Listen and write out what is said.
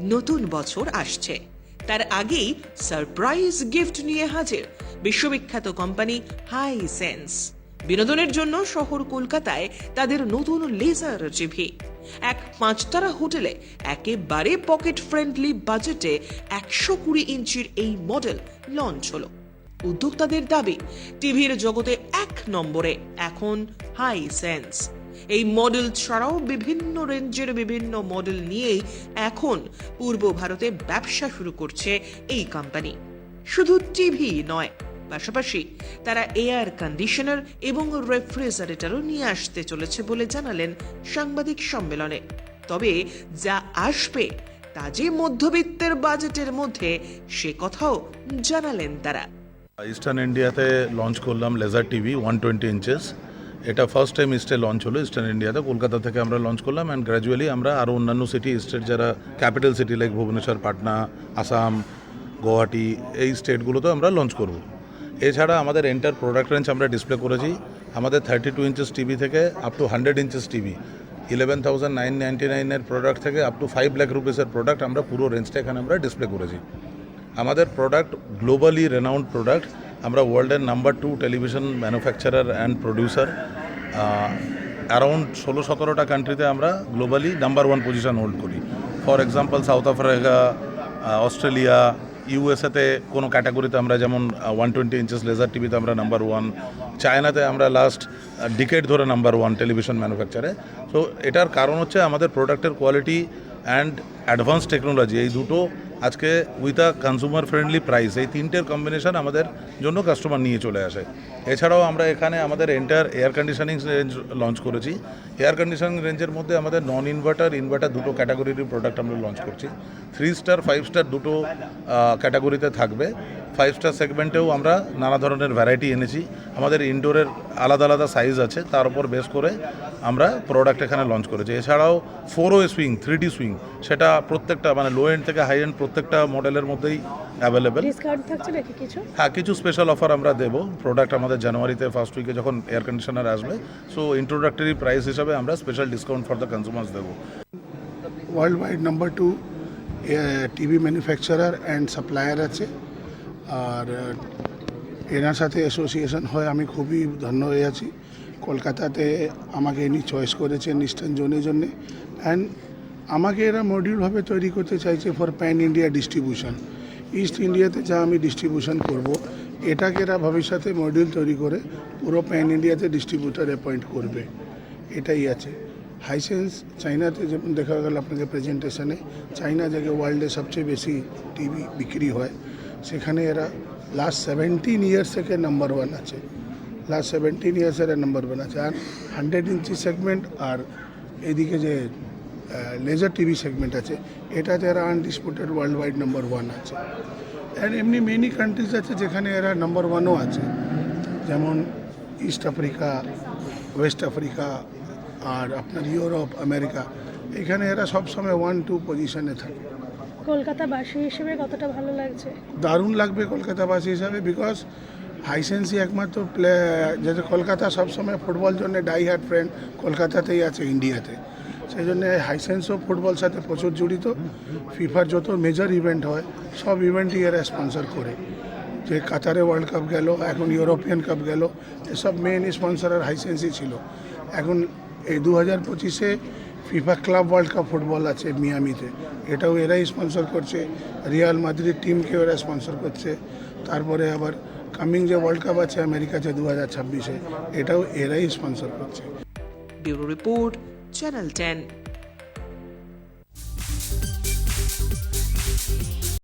নতুন বছর আসছে। তার আগেই সারপ্রাইজ গিফট নিয়ে হাজির বিশ্ববিখ্যাত কোম্পানি হাই সেন্স বিনোদনের জন্য শহর কলকাতায় তাদের নতুন লেজার জিভি। এক পাঁচতারা হোটেলে একেবারে পকেট ফ্রেন্ডলি বাজেটে একশো কুড়ি ইঞ্চির এই মডেল লঞ্চ হলো। উদ্যোক্তাদের দাবি, টিভির জগতে এক নম্বরে এখন হাই সেন্স এই মডেল ছাড়াও বিভিন্ন রেঞ্জের বিভিন্ন মডেল নিয়েই এখন পূর্ব ভারতে ব্যবসা শুরু করছে এই কোম্পানি শুধু টিভি নয়, পাশাপাশি তারা এয়ার কন্ডিশনার এবং রেফ্রিজারেটরও নিয়ে আসতে চলেছে বলে জানালেন সাংবাদিক সম্মেলনে। তবে যা আসবে তা যে মধ্যবিত্তের বাজেটের মধ্যে, সে কথাও জানালেন তারা। ইস্টার্ন ইন্ডিয়াতে লঞ্চ করলাম laser TV one twenty inches এটা ফার্স্ট টাইম ইস্টে লঞ্চ হলো ইস্টার্ন ইন্ডিয়াতে কলকাতা থেকে আমরা লঞ্চ করলাম অ্যান্ড গ্র্যাজুয়ালি আমরা আরও অন্যান্য সিটি স্টেট যারা capital city like Bhubaneswar, Patna Assam Guwahati এই স্টেটগুলোতেও আমরা লঞ্চ করব। এছাড়া আমাদের এন্টার প্রোডাক্ট রেঞ্জ আমরা ডিসপ্লে করেছি। আমাদের থার্টি টু ইঞ্চেস টিভি থেকে up to hundred inches TV eleven thousand nine ninety নাইনের প্রোডাক্ট থেকে আপ টু ফাইভ লাখ রুপিসের প্রোডাক্ট আমরা পুরো রেঞ্জটা এখানে আমরা ডিসপ্লে করেছি। আমাদের প্রোডাক্ট গ্লোবালি রেনাউন্ড প্রোডাক্ট আমরা ওয়ার্ল্ডের number two television manufacturer and producer around ষোলো সতেরোটা কান্ট্রিতে আমরা globally number one position hold করি। For example South Africa Australia ইউএসএতে কোনো ক্যাটাগরিতে আমরা যেমন ওয়ান টোয়েন্টি ইঞ্চেস লেজার টিভিতে আমরা নাম্বার ওয়ান চায়নাতে আমরা লাস্ট ডিকেট ধরে নাম্বার ওয়ান টেলিভিশন ম্যানুফ্যাকচারে সো এটার কারণ হচ্ছে আমাদের প্রোডাক্টের কোয়ালিটি অ্যান্ড অ্যাডভান্স টেকনোলজি এই দুটো আজকে with a consumer friendly price এই তিনটের কম্বিনেশন আমাদের জন্য কাস্টমার নিয়ে চলে আসে। এছাড়াও আমরা এখানে আমাদের entire air conditioning range launch করেছি। এয়ার কন্ডিশনিং রেঞ্জের মধ্যে আমাদের নন ইনভার্টার ইনভার্টার দুটো ক্যাটাগরির প্রোডাক্ট আমরা লঞ্চ করছি। থ্রি স্টার ফাইভ স্টার দুটো ক্যাটাগরিতে থাকবে। ফাইভ স্টার সেগমেন্টেও আমরা নানা ধরনের ভ্যারাইটি এনেছি। আমাদের ইনডোরের আলাদা আলাদা সাইজ আছে। তার উপর বেস করে আমরা প্রোডাক্ট এখানে লঞ্চ করেছি। এছাড়াও four swing three D swing সেটা প্রত্যেকটা মানে লো এন্ড থেকে হাই এন্ড প্রত্যেকটা মডেলের মধ্যেই অ্যাভেলেবেল ডিসকাউন্ট থাকছে নাকি কিছু? হ্যাঁ কিছু স্পেশাল অফার আমরা দেবো। প্রোডাক্ট আমাদের জানুয়ারিতে ফার্স্ট উইকে যখন এয়ার কন্ডিশনার আসবে সো ইন্ট্রোডাক্টরি প্রাইস হিসাবে আমরা special discount for the consumers দেবো। World wide number two TV manufacturer and supplier আছে। আর এনার সাথে অ্যাসোসিয়েশন হয় আমি খুবই ধন্য হয়ে আছি। কলকাতাতে আমাকে ইনি চয়েস করেছেন ইস্টার্ন জোনের জন্যে। অ্যান্ড আমাকে এরা মডিউলভাবে তৈরি করতে চাইছে for pan India distribution east ইন্ডিয়াতে যা আমি ডিস্ট্রিবিউশন করব, এটাকে এরা ভবিষ্যতে মডিউল তৈরি করে পুরো প্যান ইন্ডিয়াতে ডিস্ট্রিবিউটার অ্যাপয়েন্ট করবে। এটাই আছে। হাইসেন্স চাইনাতে যেমন দেখা গেল আপনাদের প্রেজেন্টেশনে চাইনা জায়গায় ওয়ার্ল্ডে সবচেয়ে বেশি টিভি বিক্রি হয়। সেখানে এরা লাস্ট সেভেন্টিন ইয়ার্স থেকে নাম্বার ওয়ান আছে। লাস্ট সেভেন্টিন ইয়ার্স এরা নাম্বার ওয়ান আছে। আর হান্ড্রেড ইঞ্চি সেগমেন্ট আর এদিকে যে লেজার টিভি সেগমেন্ট আছে। এটাতে এরা undisputed world wide number one আছে। আর এমনি মেনি কান্ট্রিজ আছে যেখানে এরা নাম্বার ওয়ানও আছে। যেমন ইস্ট আফ্রিকা ওয়েস্ট আফ্রিকা আর আপনার ইউরোপ আমেরিকা এখানে এরা সবসময় ওয়ান টু পজিশনে থাকে। কলকাতাবাসী হিসেবে কতটা ভালো লাগছে? দারুণ লাগবে কলকাতাবাসী হিসাবে বিকজ হাইসেন্সি একমাত্র প্লে যেটা কলকাতা সবসময় ফুটবল জন্য ডাই হার্ট ফ্রেন্ড কলকাতাতেই আছে ইন্ডিয়াতে সেই জন্য এই হাইসেন্সও ফুটবল সাথে প্রচুর জড়িত। ফিফার যত মেজর ইভেন্ট হয়, সব ইভেন্টই এরা স্পন্সর করে। যে কাতারে ওয়ার্ল্ড কাপ গেল, এখন ইউরোপিয়ান কাপ গেল এসব মেন স্পন্সর আর হাইসেন্সই ছিল। এখন এই দু হাজার পঁচিশে FIFA club world cup football আছে মিয়ামিতে। এটাও এরাই স্পন্সর করছে। রিয়াল মাদ্রিদ টিমকে ওরা স্পন্সর করছে। তারপরে আবার কামিং যে ওয়ার্ল্ড কাপ আছে আমেরিকাতে দু হাজার ছাব্বিশে, এটাও এরাই স্পন্সর করছে। Bureau report Channel 10.